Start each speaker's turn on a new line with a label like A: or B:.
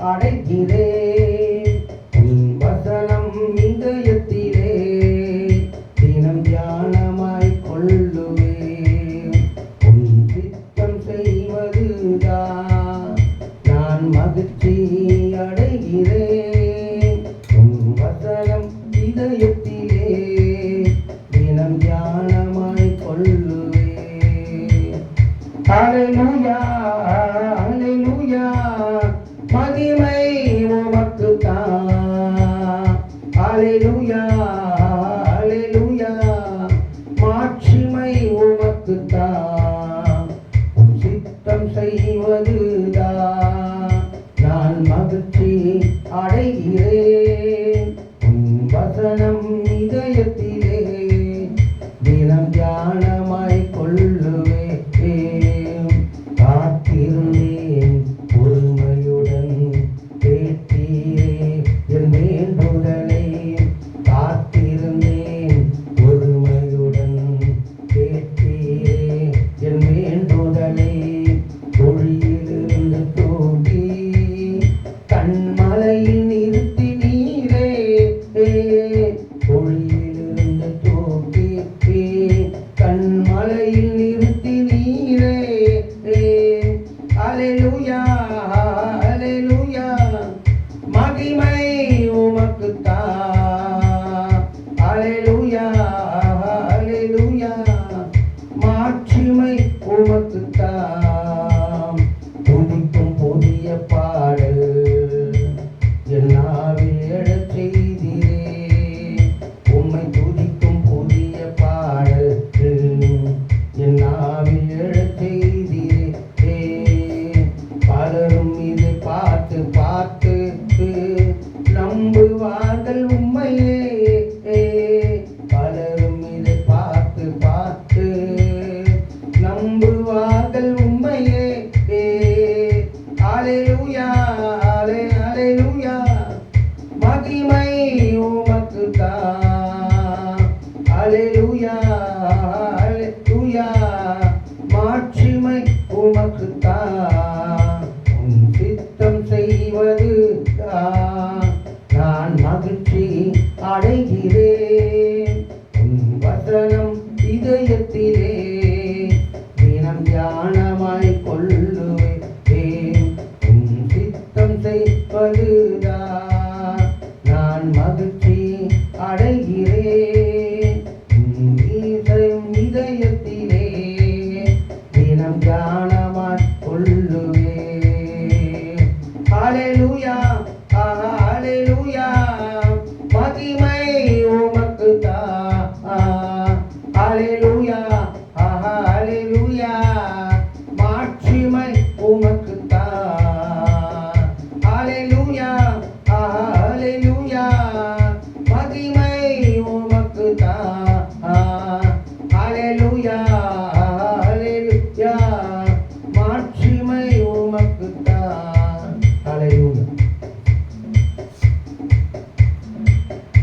A: அடைகிறேன். உன் வசனம் இதயத்திலே தினம் தியானமாய் கொள்ளுவேன். உன் சித்தம் செய்வதுதான் நான் மகிழ்ச்சி அடைகிறேன். உன் வசனம் இதயத்திலே தினம் தியானமாய் கொள்ளுவேன். மகிமை உமக்கு தான் ஹalleluya மாட்சிமை உமக்கு தான் உன் சித்தம் செய்வதுதான் நான் மகிழ்ச்சி அடைகிறேன். வசனம் மலையில் நிறுத்தி நீரே. அலையுயா அலையுயா மகிமை ஹalleluya ஹalleluya மகிமை உமக்கு தான் ஹalleluya